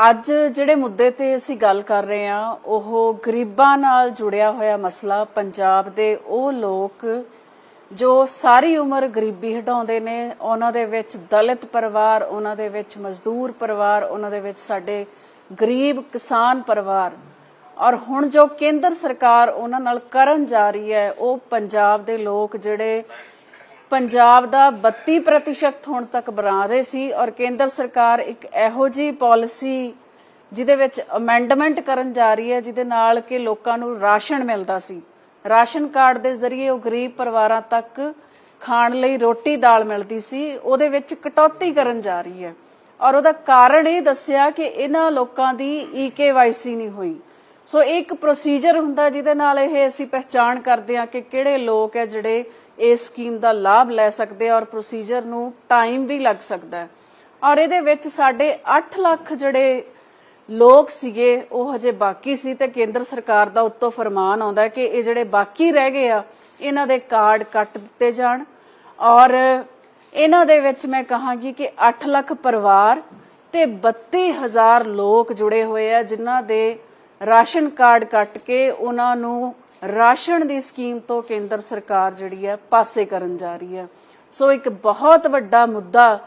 ਅੱਜ ਜਿਹੜੇ ਮੁੱਦੇ ਤੇ ਅਸੀਂ ਗੱਲ ਕਰ ਰਹੇ ਹਾਂ, ਉਹ ਗਰੀਬਾਂ ਨਾਲ ਜੁੜਿਆ ਹੋਇਆ ਮਸਲਾ ਪੰਜਾਬ ਦੇ, ਉਹ ਲੋਕ ਜੋ ਸਾਰੀ ਉਮਰ ਗਰੀਬੀ ਹਟਾਉਂਦੇ ਨੇ, ਉਹਨਾਂ ਦੇ ਵਿੱਚ ਦਲਿਤ ਪਰਿਵਾਰ, ਉਹਨਾਂ ਦੇ ਵਿੱਚ ਮਜ਼ਦੂਰ ਪਰਿਵਾਰ, ਉਹਨਾਂ ਦੇ ਵਿੱਚ ਸਾਡੇ ਗਰੀਬ ਕਿਸਾਨ ਪਰਿਵਾਰ। ਔਰ ਹੁਣ ਜੋ ਕੇਂਦਰ ਸਰਕਾਰ ਉਹਨਾਂ ਨਾਲ ਕਰਨ ਜਾ ਰਹੀ ਹੈ, ਉਹ ਪੰਜਾਬ ਦੇ ਲੋਕ ਜਿਹੜੇ ਪੰਜਾਬ ਦਾ 32% ਹੁਣ ਤੱਕ ਬਣਾ ਰਹੇ ਸੀ ਔਰ ਕੇਂਦਰ ਸਰਕਾਰ ਇੱਕ ਇਹੋ ਜੀ ਪਾਲਿਸੀ ਜਿਹਦੇ ਵਿੱਚ ਅਮੈਂਡਮੈਂਟ ਕਰਨ ਜਾ ਰਹੀ ਹੈ, ਜਿਹਦੇ ਨਾਲ ਕਿ ਲੋਕਾਂ ਨੂੰ ਰਾਸ਼ਨ ਮਿਲਦਾ ਸੀ। ਰਾਸ਼ਨ ਕਾਰਡ ਦੇ ਜ਼ਰੀਏ ਉਹ ਗਰੀਬ ਪਰਿਵਾਰਾਂ ਤੱਕ ਖਾਣ ਲਈ ਰੋਟੀ ਦਾਲ ਮਿਲਦੀ ਸੀ, ਉਹਦੇ ਵਿੱਚ ਕਟੌਤੀ ਕਰਨ ਜਾ ਰਹੀ ਹੈ। ਔਰ ਉਹਦਾ ਕਾਰਨ ਇਹ ਦੱਸਿਆ ਕਿ ਇਹਨਾਂ ਲੋਕਾਂ ਦੀ ਈਕੇਵਾਈਸੀ ਨਹੀਂ ਹੋਈ। ਸੋ ਇਹ ਇੱਕ ਪ੍ਰੋਸੀਜਰ ਹੁੰਦਾ ਜਿਹਦੇ ਨਾਲ ਇਹ ਅਸੀਂ ਪਹਿਚਾਣ ਕਰਦੇ ਹਾਂ ਕਿ ਕਿਹੜੇ ਲੋਕ ਹੈ ਜਿਹੜੇ ਇਸ ਸਕੀਮ ਦਾ ਲਾਭ ਲੈ ਸਕਦੇ ਔਰ ਪ੍ਰੋਸੀਜਰ ਨੂੰ ਟਾਈਮ ਵੀ ਲੱਗ ਸਕਦਾ ਹੈ। ਔਰ ਇਹਦੇ ਵਿੱਚ ਸਾਡੇ 8 ਲੱਖ ਜਿਹੜੇ ਲੋਕ ਸੀਗੇ, ਉਹ ਹਜੇ ਬਾਕੀ ਸੀ ਤੇ ਕੇਂਦਰ ਸਰਕਾਰ ਦਾ ਉੱਤੋਂ ਫਰਮਾਨ ਆਉਂਦਾ ਕਿ ਇਹ ਜਿਹੜੇ ਬਾਕੀ ਰਹਿ ਗਏ ਆ, ਇਹਨਾਂ ਦੇ ਕਾਰਡ ਕੱਟ ਦਿੱਤੇ ਜਾਣ। ਔਰ ਇਹਨਾਂ ਦੇ ਵਿੱਚ ਮੈਂ ਕਹਾਂਗੀ ਕਿ 8 ਲੱਖ ਪਰਿਵਾਰ ਤੇ 32000 ਲੋਕ ਜੁੜੇ ਹੋਏ ਆ, ਜਿਨ੍ਹਾਂ ਦੇ ਰਾਸ਼ਨ ਕਾਰਡ ਕੱਟ ਕੇ ਉਹਨਾਂ ਨੂੰ ਰਾਸ਼ਨ ਦੀ ਸਕੀਮ ਤੋਂ ਕੇਂਦਰ ਸਰਕਾਰ ਜਿਹੜੀ ਹੈ ਪਾਸੇ ਕਰਨ ਜਾ ਰਹੀ ਹੈ। ਸੋ ਇੱਕ ਬਹੁਤ ਵੱਡਾ ਮੁੱਦਾ